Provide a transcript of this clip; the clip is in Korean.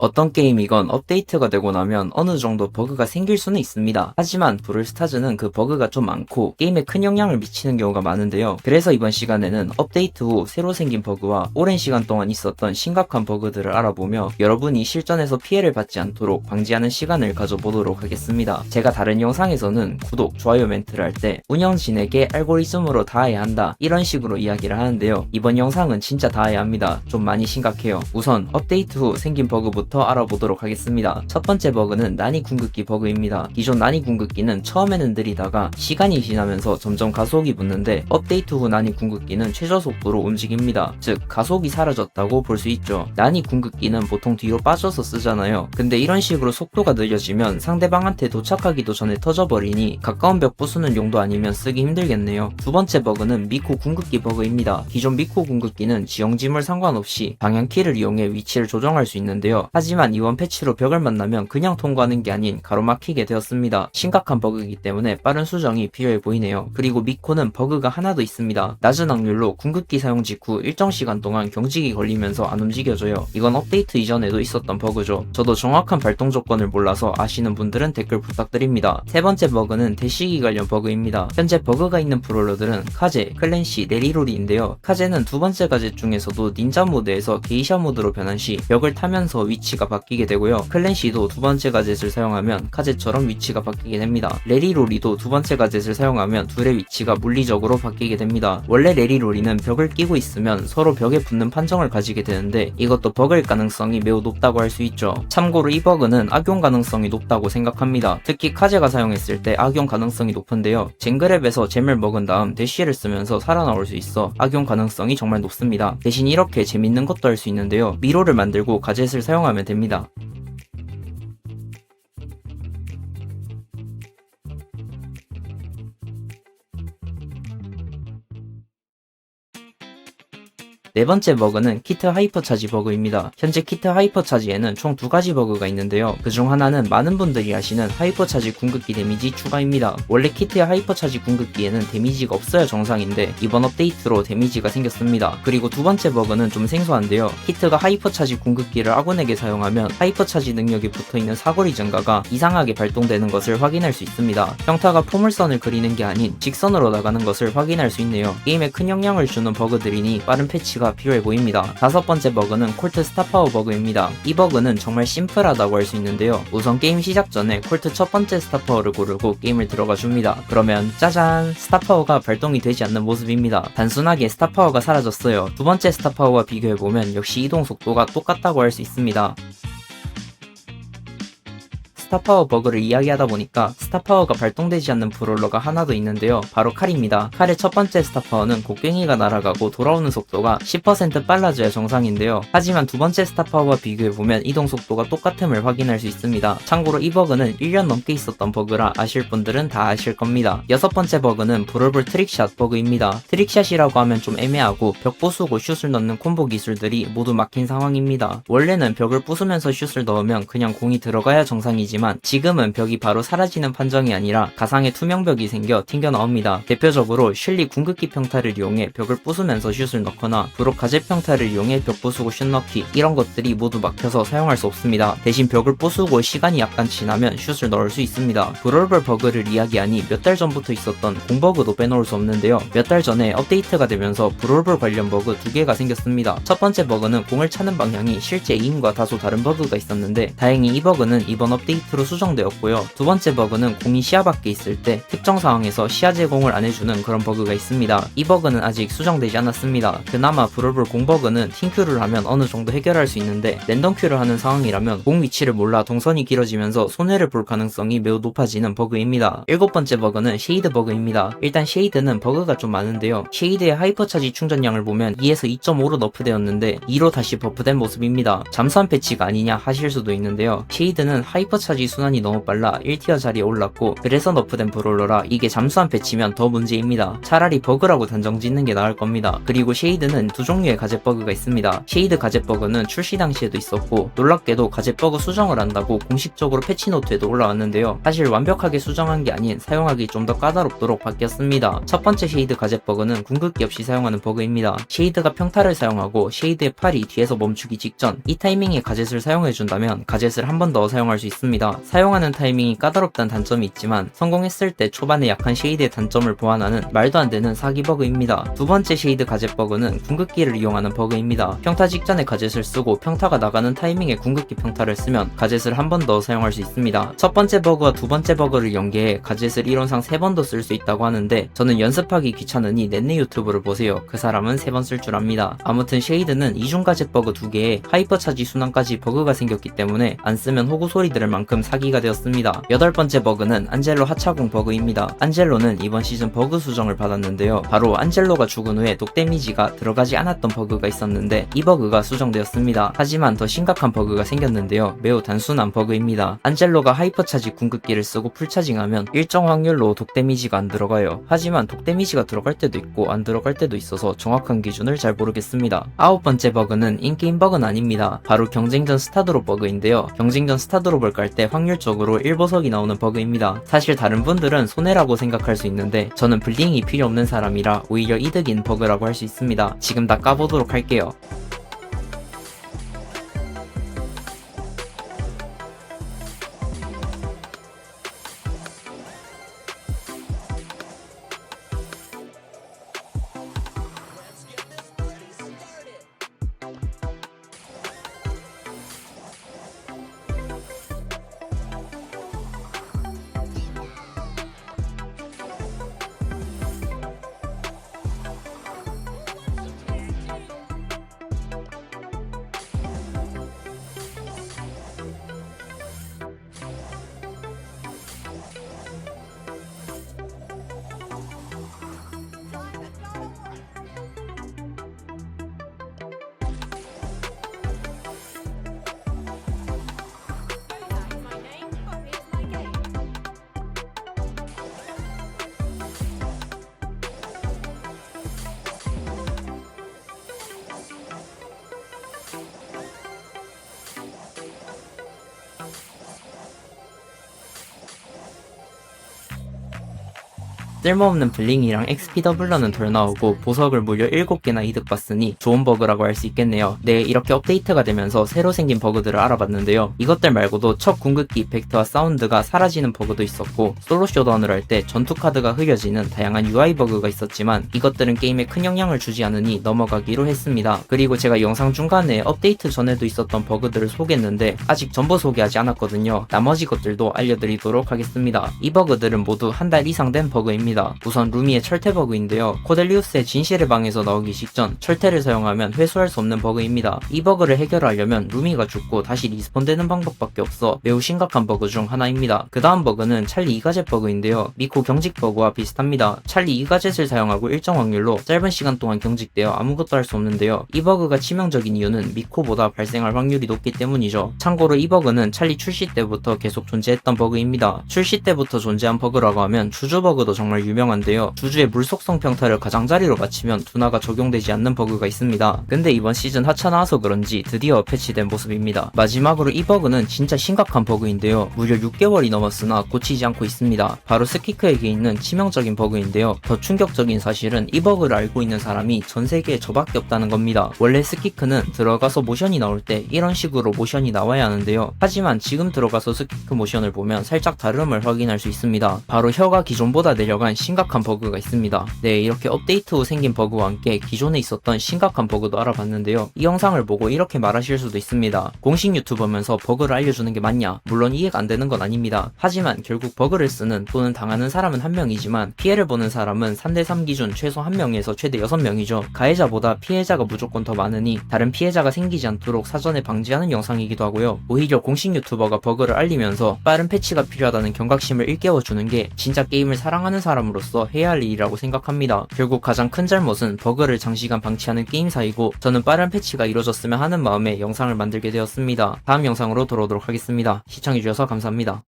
어떤 게임이건 업데이트가 되고 나면 어느 정도 버그가 생길 수는 있습니다. 하지만 브롤스타즈는 그 버그가 좀 많고 게임에 큰 영향을 미치는 경우가 많은데요. 그래서 이번 시간에는 업데이트 후 새로 생긴 버그와 오랜 시간 동안 있었던 심각한 버그들을 알아보며 여러분이 실전에서 피해를 받지 않도록 방지하는 시간을 가져보도록 하겠습니다. 제가 다른 영상에서는 구독, 좋아요 멘트를 할 때 운영진에게 알고리즘으로 닿아야 한다 이런 식으로 이야기를 하는데요. 이번 영상은 진짜 닿아야 합니다. 좀 많이 심각해요. 우선 업데이트 후 생긴 버그부터 알아보도록 하겠습니다. 첫 번째 버그는 난이 궁극기 버그입니다. 기존 난이 궁극기는 처음에는 느리다가 시간이 지나면서 점점 가속이 붙는데 업데이트 후 난이 궁극기는 최저 속도로 움직입니다. 즉 가속이 사라졌다고 볼 수 있죠. 난이 궁극기는 보통 뒤로 빠져서 쓰잖아요. 근데 이런 식으로 속도가 느려지면 상대방한테 도착하기도 전에 터져버리니 가까운 벽 부수는 용도 아니면 쓰기 힘들겠네요. 두 번째 버그는 미코 궁극기 버그입니다. 기존 미코 궁극기는 지형지물 상관없이 방향키를 이용해 위치를 조정할 수 있는데요. 하지만 이번 패치로 벽을 만나면 그냥 통과하는 게 아닌 가로막히게 되었습니다. 심각한 버그이기 때문에 빠른 수정이 필요해 보이네요. 그리고 미코는 버그가 하나 더 있습니다. 낮은 확률로 궁극기 사용 직후 일정 시간 동안 경직이 걸리면서 안 움직여져요. 이건 업데이트 이전에도 있었던 버그죠. 저도 정확한 발동 조건을 몰라서 아시는 분들은 댓글 부탁드립니다. 세 번째 버그는 대시기 관련 버그입니다. 현재 버그가 있는 브롤러들은 카제, 클랜시, 네리로리인데요. 카제는 두 번째 가제 중에서도 닌자 모드에서 게이샤 모드로 변한 시 벽을 타면서 위치 가 바뀌게 되고요. 클랜시도 두 번째 가젯을 사용하면 카제처럼 위치가 바뀌게 됩니다. 레리로리도 두 번째 가젯을 사용하면 둘의 위치가 물리적으로 바뀌게 됩니다. 원래 레리로리는 벽을 끼고 있으면 서로 벽에 붙는 판정을 가지게 되는데 이것도 버그일 가능성이 매우 높다고 할 수 있죠. 참고로 이 버그는 악용 가능성이 높다고 생각합니다. 특히 카제가 사용했을 때 악용 가능성이 높은데요. 젠그랩에서 잼을 먹은 다음 대쉬를 쓰면서 살아나올 수 있어 악용 가능성이 정말 높습니다. 대신 이렇게 재밌는 것도 할 수 있는데요. 미로를 만들고 가젯을 사용하면 됩니다. 네 번째 버그는 키트 하이퍼 차지 버그입니다. 현재 키트 하이퍼 차지에는 총 두 가지 버그가 있는데요. 그중 하나는 많은 분들이 아시는 하이퍼 차지 궁극기 데미지 추가입니다. 원래 키트의 하이퍼 차지 궁극기에는 데미지가 없어야 정상인데 이번 업데이트로 데미지가 생겼습니다. 그리고 두 번째 버그는 좀 생소한데요. 키트가 하이퍼 차지 궁극기를 아군에게 사용하면 하이퍼 차지 능력이 붙어있는 사거리 증가가 이상하게 발동되는 것을 확인할 수 있습니다. 평타가 포물선을 그리는 게 아닌 직선으로 나가는 것을 확인할 수 있네요. 게임에 큰 영향을 주는 버그들이니 빠른 패 치가 필요해 보입니다. 다섯 번째 버그는 콜트 스타파워 버그입니다. 이 버그는 정말 심플하다고 할 수 있는데요. 우선 게임 시작 전에 콜트 첫 번째 스타파워를 고르고 게임을 들어가 줍니다. 그러면 짜잔 스타파워가 발동이 되지 않는 모습입니다. 단순하게 스타파워가 사라졌어요. 두 번째 스타파워와 비교해보면 역시 이동 속도가 똑같다고 할 수 있습니다. 스타파워 버그를 이야기하다 보니까 스타파워가 발동되지 않는 브롤러가 하나 더 있는데요. 바로 칼입니다. 칼의 첫 번째 스타파워는 곡괭이가 날아가고 돌아오는 속도가 10% 빨라져야 정상인데요. 하지만 두 번째 스타파워와 비교해보면 이동 속도가 똑같음을 확인할 수 있습니다. 참고로 이 버그는 1년 넘게 있었던 버그라 아실 분들은 다 아실 겁니다. 여섯 번째 버그는 브롤볼 트릭샷 버그입니다. 트릭샷이라고 하면 좀 애매하고 벽 부수고 슛을 넣는 콤보 기술들이 모두 막힌 상황입니다. 원래는 벽을 부수면서 슛을 넣으면 그냥 공이 들어가야 정상이지 있지만 지금은 벽이 바로 사라지는 판정이 아니라 가상의 투명벽이 생겨 튕겨 나옵니다. 대표적으로 슐리 궁극기 평타를 이용해 벽을 부수면서 슛을 넣거나 브록 가제 평타를 이용해 벽 부수고 슛 넣기 이런 것들이 모두 막혀서 사용할 수 없습니다. 대신 벽을 부수고 시간이 약간 지나면 슛을 넣을 수 있습니다. 브롤벌 버그를 이야기하니 몇 달 전부터 있었던 공버그도 빼놓을 수 없는데요. 몇 달 전에 업데이트가 되면서 브롤벌 관련 버그 두 개가 생겼습니다. 첫 번째 버그는 공을 차는 방향이 실제 에임과 다소 다른 버그가 있었는데 다행히 이 버그는 이번 업데이트 포인트로 수정되었고요. 두 번째 버그는 공이 시야 밖에 있을 때 특정 상황에서 시야 제공을 안 해주는 그런 버그가 있습니다. 이 버그는 아직 수정되지 않았습니다. 그나마 브롤볼 공 버그는 팀큐를 하면 어느 정도 해결할 수 있는데 랜덤 큐를 하는 상황이라면 공 위치를 몰라 동선이 길어지면서 손해를 볼 가능성이 매우 높아지는 버그입니다. 일곱 번째 버그는 쉐이드 버그입니다. 일단 쉐이드는 버그가 좀 많은데요. 쉐이드의 하이퍼 차지 충전량을 보면 2에서 2.5로 너프되었는데 2로 다시 버프된 모습입니다. 잠수한 패치가 아니냐 하실 수도 있는데요. 쉐이드는 하이퍼 차지 차지 순환이 너무 빨라 1티어 자리에 올랐고 그래서 너프된 브롤러라 이게 잠수 한 패 치면 더 문제입니다. 차라리 버그라고 단정 짓는 게 나을 겁니다. 그리고 쉐이드는 두 종류의 가젯 버그가 있습니다. 쉐이드 가젯 버그는 출시 당시에도 있었고 놀랍게도 가젯 버그 수정을 한다고 공식적으로 패치 노트에도 올라왔는데요. 사실 완벽하게 수정한 게 아닌 사용하기 좀 더 까다롭도록 바뀌었습니다. 첫 번째 쉐이드 가젯 버그는 궁극기 없이 사용하는 버그입니다. 쉐이드가 평타를 사용하고 쉐이드의 팔이 뒤에서 멈추기 직전 이 타이밍에 가젯을 사용해준다면 가젯을 한 번 더 사용할 수 있습니다. 사용하는 타이밍이 까다롭다는 단점이 있지만 성공했을 때 초반에 약한 쉐이드의 단점을 보완하는 말도 안 되는 사기 버그입니다. 두 번째 쉐이드 가젯 버그는 궁극기를 이용하는 버그입니다. 평타 직전에 가젯을 쓰고 평타가 나가는 타이밍에 궁극기 평타를 쓰면 가젯을 한 번 더 사용할 수 있습니다. 첫 번째 버그와 두 번째 버그를 연계해 가젯을 이론상 세 번 더 쓸 수 있다고 하는데 저는 연습하기 귀찮으니 넷네 유튜브를 보세요. 그 사람은 세 번 쓸 줄 압니다. 아무튼 쉐이드는 이중 가젯 버그 두 개에 하이퍼 차지 순환까지 버그가 생겼기 때문에 안 쓰면 호구 소리 들을 만큼 사기가 되었습니다. 여덟 번째 버그는 안젤로 하차공 버그입니다. 안젤로는 이번 시즌 버그 수정을 받았는데요. 바로 안젤로가 죽은 후에 독 데미지가 들어가지 않았던 버그가 있었는데 이 버그가 수정되었습니다. 하지만 더 심각한 버그가 생겼는데요. 매우 단순한 버그입니다. 안젤로가 하이퍼 차지 궁극기를 쓰고 풀 차징하면 일정 확률로 독 데미지가 안 들어가요. 하지만 독 데미지가 들어갈 때도 있고 안 들어갈 때도 있어서 정확한 기준을 잘 모르겠습니다. 아홉 번째 버그는 인게임 버그는 아닙니다. 바로 경쟁전 스타드롭 버그인데요. 경쟁전 스타드롭을 깔때 확률적으로 1보석이 나오는 버그입니다. 사실 다른 분들은 손해라고 생각할 수 있는데 저는 블링이 필요 없는 사람이라 오히려 이득인 버그라고 할 수 있습니다. 지금 다 까보도록 할게요. 쓸모없는 블링이랑 XP 더블러는 덜 나오고 보석을 무려 7개나 이득봤으니 좋은 버그라고 할 수 있겠네요. 네, 이렇게 업데이트가 되면서 새로 생긴 버그들을 알아봤는데요. 이것들 말고도 첫 궁극기 이펙트와 사운드가 사라지는 버그도 있었고 솔로 쇼다운을 할 때 전투 카드가 흐려지는 다양한 UI 버그가 있었지만 이것들은 게임에 큰 영향을 주지 않으니 넘어가기로 했습니다. 그리고 제가 영상 중간에 업데이트 전에도 있었던 버그들을 소개했는데 아직 전부 소개하지 않았거든요. 나머지 것들도 알려드리도록 하겠습니다. 이 버그들은 모두 한 달 이상 된 버그입니다. 우선 루미의 철퇴 버그인데요. 코델리우스의 진실의 방에서 나오기 직전 철퇴를 사용하면 회수할 수 없는 버그입니다. 이 버그를 해결하려면 루미가 죽고 다시 리스폰되는 방법밖에 없어 매우 심각한 버그 중 하나입니다. 그 다음 버그는 찰리 이가젯 버그인데요. 미코 경직 버그와 비슷합니다. 찰리 이가젯을 사용하고 일정 확률로 짧은 시간 동안 경직되어 아무것도 할 수 없는데요. 이 버그가 치명적인 이유는 미코보다 발생할 확률이 높기 때문이죠. 참고로 이 버그는 찰리 출시 때부터 계속 존재했던 버그입니다. 출시 때부터 존재한 버그라고 하면 주주 버그도 정말 유명한데요. 주주의 물속성 평타를 가장자리로 맞추면 둔화가 적용되지 않는 버그가 있습니다. 근데 이번 시즌 하차 나와서 그런지 드디어 패치된 모습입니다. 마지막으로 이 버그는 진짜 심각한 버그인데요. 무려 6개월이 넘었으나 고치지 않고 있습니다. 바로 스키크에게 있는 치명적인 버그인데요. 더 충격적인 사실은 이 버그를 알고 있는 사람이 전 세계에 저밖에 없다는 겁니다. 원래 스키크는 들어가서 모션이 나올 때 이런 식으로 모션이 나와야 하는데요. 하지만 지금 들어가서 스키크 모션을 보면 살짝 다름을 확인할 수 있습니다. 바로 혀가 기존보다 내려간 심각한 버그가 있습니다. 네, 이렇게 업데이트 후 생긴 버그와 함께 기존에 있었던 심각한 버그도 알아봤는데요. 이 영상을 보고 이렇게 말하실 수도 있습니다. 공식 유튜버면서 버그를 알려주는 게 맞냐? 물론 이해가 안 되는 건 아닙니다. 하지만 결국 버그를 쓰는 또는 당하는 사람은 한 명이지만 피해를 보는 사람은 3대3 기준 최소 1명에서 최대 6명이죠. 가해자보다 피해자가 무조건 더 많으니 다른 피해자가 생기지 않도록 사전에 방지하는 영상이기도 하고요. 오히려 공식 유튜버가 버그를 알리면서 빠른 패치가 필요하다는 경각심을 일깨워주는 게 진짜 게임을 사랑하는 사람 사람으로서 해야 할 일이라고 생각합니다. 결국 가장 큰 잘못은 버그를 장시간 방치하는 게임사이고 저는 빠른 패치가 이루어졌으면 하는 마음에 영상을 만들게 되었습니다. 다음 영상으로 돌아오도록 하겠습니다. 시청해주셔서 감사합니다.